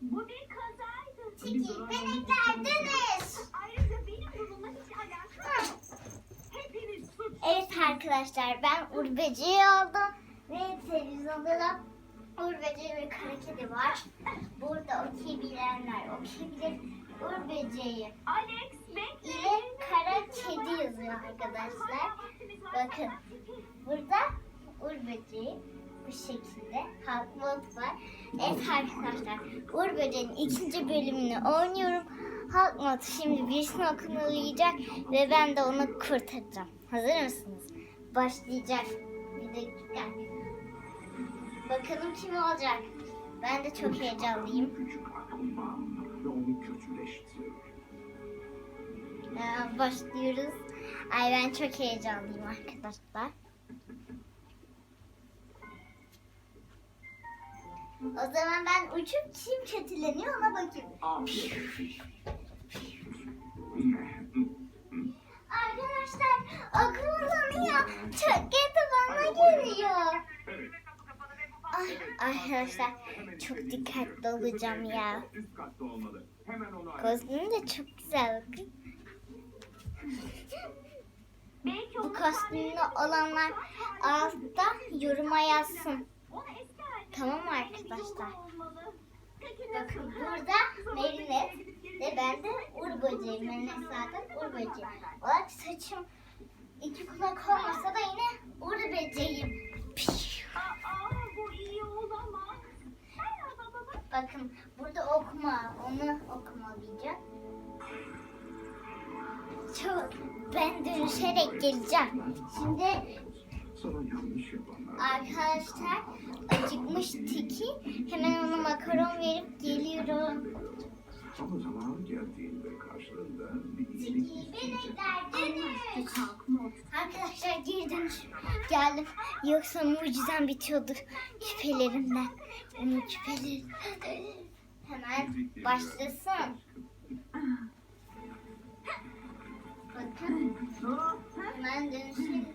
Bu bir kazaydı. Çekil beneklerdiniz. Ayrıca benim bununla hiç alakam yok. Hepiniz suç. Evet arkadaşlar ben Uğur Böceği oldum. Ve televizyonda da Uğur Böceği ve Kara Kedi var. Burada okuyabilirler okuyabilir. Uğur Böceği Alex bekle. ile Kara Kedi yazıyor arkadaşlar. Bakın burada Uğur Bu şekilde Halk Mod var. Evet arkadaşlar Uğur Böceği'nin ikinci bölümünü oynuyorum. Halk Mod şimdi birisini okunulayacak ve ben de onu kurtaracağım. Hazır mısınız? Başlayacak. Bir dakika. Bakalım kim olacak? Ben de çok heyecanlıyım. Ee, başlıyoruz. Ay ben çok heyecanlıyım arkadaşlar. O zaman ben uçup kim kötüleniyor ona bakayım. Arkadaşlar akıllanıyor. Çok kötü bana geliyor. Ay, arkadaşlar çok dikkatli olacağım ya. Üst katta olmalı. Hemen onu ara. Kostüm de çok güzel bakın. Bu kostümlü olanlar altta yoruma yazsın. Tamam arkadaşlar? Bakın burada Merinet ve ben de Uğur Böceği. Merinet zaten Uğur Böceği. Olarak saçım iki kulak olmasa da yine Uğur Böceğim. Bakın burada okuma. Onu okumalıyacağım. Çok ben dönüşerek geleceğim. Şimdi. Arkadaşlar acıkmış Tiki. Hemen ona makaron verip geliyorum. Ama zamanı geldiğinde karşılığında bir iyilik. Arkadaşlar geri dönüş geldim. Yoksa mucizem bitiyordu küpelerimden. Onun küpeleri. Hemen başlasın. Hemen dönüştük.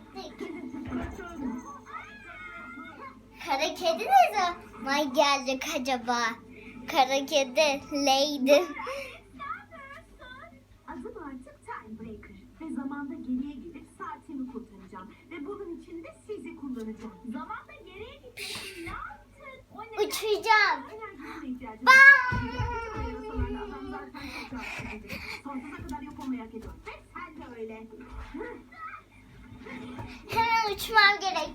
Kara kedi ne zaman gelecek acaba? Kara kedi Lady. Adım artık Time Breaker. Ve zamanda geriye gelip saatimi kurtaracağım. Ve bunun için de sizi kullanacağım. Zamanda geriye gitmek ne? Uçacağım. Bam! Sonsuza kadar yok olmayı hak ediyor. Sen de öyle. Hemen uçmam gerek.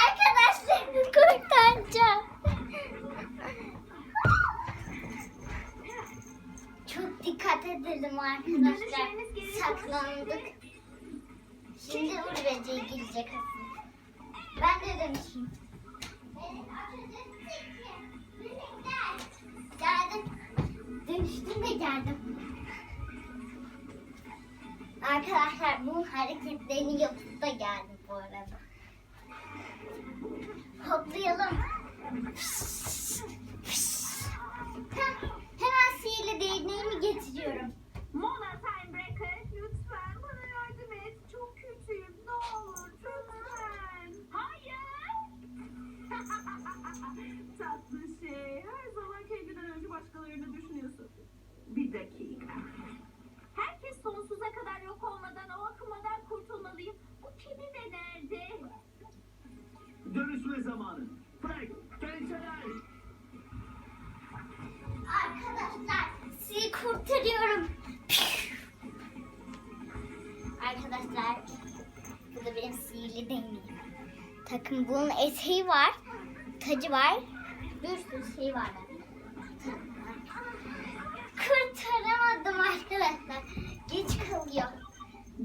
Arkadaşlarımı kurtaracağım. Çok dikkat edelim arkadaşlar. Saklandık. Şimdi Böceği gelecek aslında. Ben de dönüşeyim. Geldim. Dönüştüm de geldim. Arkadaşlar bunun hareketlerini yapıp da geldim bu arada. Hoplayalım. Heh, Hemen sihirli değneğimi getiriyorum. Mona Time Breaker lütfen bana yardım et. Çok kötüyüm. Ne olur lütfen. Hayır. Tatlı şey. Her zaman kendinden önce başkalarını düşünüyorsun. Bir dakika. Herkes sonsuza kadar yok olmadan o akımadan kurtulmalıyım. Bu kedi de nerede? Dönüşme zamanı. Frank, gençler. Arkadaşlar sizi kurtarıyorum. Arkadaşlar bu da benim sihirli değneğim. Takım bunun eteği var. Tacı var. Bir sürü şey var. Kurtaramadım arkadaşlar. Geç kalıyor.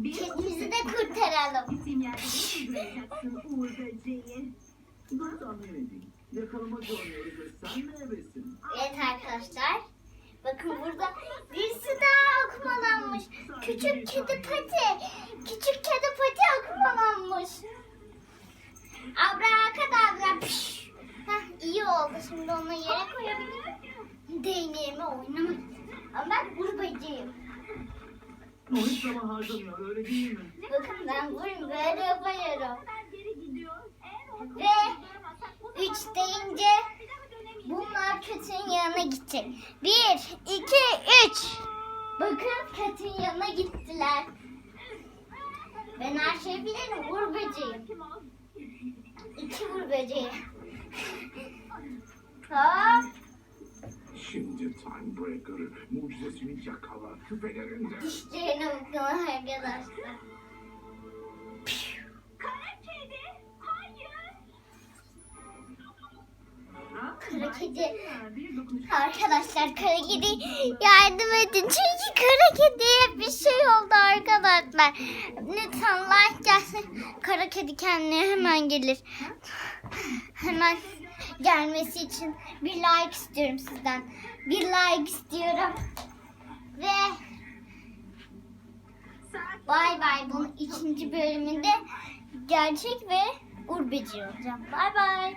Kedimizi de kurtaralım. Evet arkadaşlar. Bakın burada birisi daha okumalanmış. Küçük kedi pati. Küçük kedi pati okumalanmış. Abrakadabra. Püş. Heh, iyi oldu. Şimdi onu yere koyabilirim. Değneğimi oynamak. Ama ben gurbacıyım. O hiç zaman harcamıyor öyle değil mi? Bakın ben vurayım böyle yapıyorum. kadar Ve üç deyince bununla gidecek. Bir, iki, üç. Bakın Kat'ın yanına gittiler. Ben her şeyi bilirim. Uğur böceğim. İki vur böceği. Hop. Şimdi Timebreaker mucizesini yakala küpelerinde. Dişlerine bakın arkadaşlar. Kedi. Arkadaşlar kara kedi yardım edin. Çünkü kara kediye bir şey oldu arkadaşlar. Lütfen like gelsin. Kara kedi kendine hemen gelir. Hemen gelmesi için bir like istiyorum sizden. Bir like istiyorum. Ve bay bay bunun ikinci bölümünde gerçek ve urbeci olacağım. Bay bay.